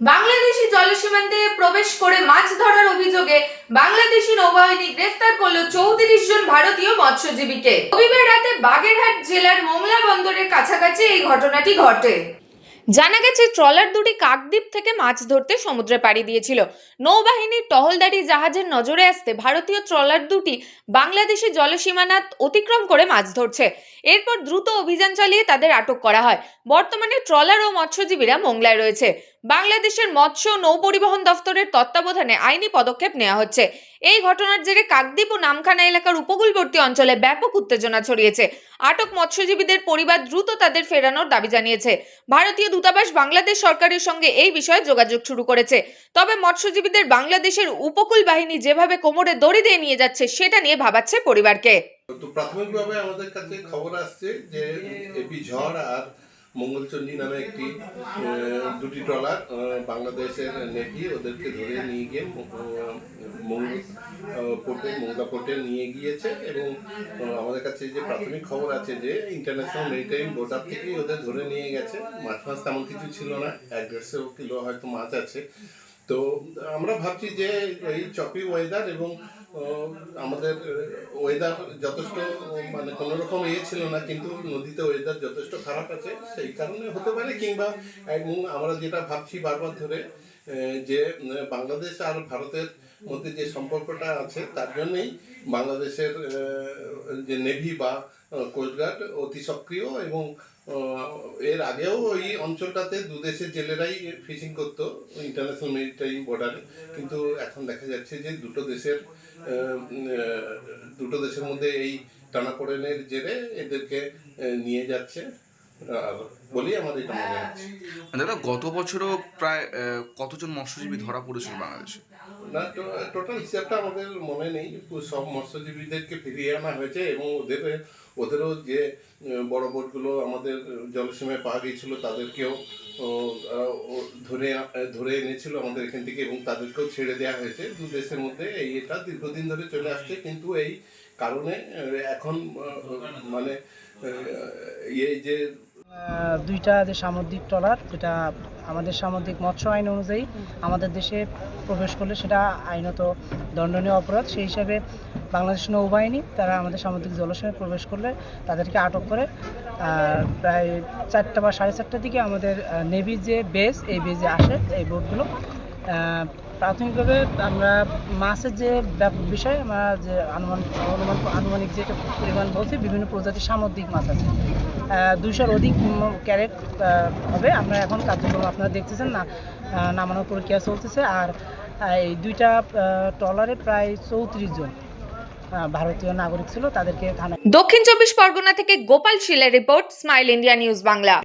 বাংলাদেশি জলসীমান্তে প্রবেশ করে মাছ ধরার অভিযোগে বাংলাদেশি নৌবাহিনী গ্রেফতার করল চৌত্রিশ জন ভারতীয় মৎস্যজীবীকে। রবিবার রাতে বাগেরহাট জেলার মোংলা বন্দরের কাছাকাছি এই ঘটনাটি ঘটে। জানা গেছে, ট্রলার দুটি কাকদ্বীপ থেকে মাছ ধরতে সমুদ্রে পাড়ি দিয়েছিল। নৌবাহিনীর টহলদারি জাহাজের নজরে আসতে ভারতীয় ট্রলার দুটি বাংলাদেশি জলসীমানা অতিক্রম করে মাছ ধরছে। এরপর দ্রুত অভিযান চালিয়ে তাদের আটক করা হয়। বর্তমানে ট্রলার ও মৎস্যজীবীরা মোংলায় রয়েছে। বাংলাদেশের মৎস্য ও নৌপরিবহন দফতরের তত্ত্বাবধানে আইনি পদক্ষেপ নেওয়া হচ্ছে। এই ঘটনার জেরে কাকদ্বীপ ও নামখানা এলাকার উপকূলবর্তী অঞ্চলে ব্যাপক উত্তেজনা ছড়িয়েছে। আটক মৎস্যজীবীদের পরিবার দ্রুত তাদের ফেরানোর দাবি জানিয়েছে। ভারতীয় দূতাবাস বাংলাদেশ সরকারের সঙ্গে এই বিষয়ে যোগাযোগ শুরু করেছে। তবে মৎস্যজীবীদের বাংলাদেশের উপকূল বাহিনী যেভাবে কোমরে দড়ি দিয়ে নিয়ে যাচ্ছে, সেটা নিয়ে ভাবাচ্ছে পরিবারকে। তো প্রাথমিকভাবে আমাদের কাছে খবর আসছে যে এপি ঝড় আর মঙ্গলচণ্ডী নামে একটি দুটি ট্রলার বাংলাদেশের নেভি, ওদেরকে ধরে নিয়ে গিয়ে মঙ্গল পোর্টে মঙ্গলা পোর্টে নিয়ে গিয়েছে এবং আমাদের কাছে যে প্রাথমিক খবর আছে যে ইন্টারন্যাশনাল মেরিটাইম বোর্ডার থেকেই ওদের ধরে নিয়ে গেছে। মাছ মাছ তেমন কিছু ছিল না, এক দেড়শো কিলো হয়তো মাছ আছে। তো আমরা ভাবছি যে এই চপি ওয়েদার এবং আমাদের ওয়েদার যথেষ্ট মানে কোনো রকম ইয়ে ছিল না, কিন্তু নদীতে ওয়েদার যথেষ্ট খারাপ আছে, সেই কারণে হতে পারে কিংবা আমরা যেটা ভাবছি বারবার ধরে যে বাংলাদেশ আর ভারতের মধ্যে যে সম্পর্কটা আছে, তার জন্যই বাংলাদেশের যে নেভি বা কোস্টগার্ড অতি সক্রিয় এবং এর আগেও ওই অঞ্চলটাতে দুদেশের জেলেরাই ফিশিং করতো, ইন্টারন্যাশনাল মেরিটাইম বর্ডারে। কিন্তু এখন দেখা যাচ্ছে যে দুটো দেশের দুটো দেশের মধ্যে এই টানাপোড়েনের জেরে এদেরকে নিয়ে যাচ্ছে। এটা মনে হচ্ছে। মানে দাদা, গত বছরও প্রায় কতজন মৎস্যজীবী ধরা পড়েছিল বাংলাদেশে? না টোটাল হিসাবটা আমাদের মনে নেই সব মৎস্যজীবীদেরকে ফিরিয়ে আনা হয়েছে এবং ওদের, ওদেরও যে বড় বোটগুলো আমাদের জলসীমায় পাওয়া গিয়েছিল, তাদেরকেও ধরে ধরে এনেছিল আমাদের এখান থেকে এবং তাদেরকেও ছেড়ে দেওয়া হয়েছে। দু দেশের মধ্যে এই এটা দীর্ঘদিন ধরে চলে আসছে, কিন্তু এই কারণে এখন মানে এই যে দুইটা যে সামুদ্রিক ট্রলার, যেটা আমাদের সামুদ্রিক মৎস্য আইন অনুযায়ী আমাদের দেশে প্রবেশ করলে সেটা আইনত দণ্ডনীয় অপরাধ। সেই হিসাবে বাংলাদেশ নৌবাহিনী, তারা আমাদের সামুদ্রিক জলাশয়ে প্রবেশ করলে তাদেরকে আটক করে প্রায় চারটা বা সাড়ে চারটার দিকে আমাদের নেভির যে বেস এই বেজে আসে, এই বোটগুলো প্রাথমিকভাবে আমরা মাছের যে বিষয়, আমরা যে অনুমান অনুমান আনুমানিক যে পরিমাণ বলছি, বিভিন্ন প্রজাতির সামুদ্রিক মাছ আছে। দুইশোর অধিক ক্যারেট হবে। আমরা এখন কার্যক্রম আপনারা দেখতেছেন না নামানোর প্রক্রিয়া চলতেছে। আর এই দুইটা ট্রলারে প্রায় চৌত্রিশ জন ভারতীয় নাগরিক ছিল, তাদেরকে দক্ষিণ চব্বিশ পরগনা থেকে Gopal শিলের report, smile India news Bangla.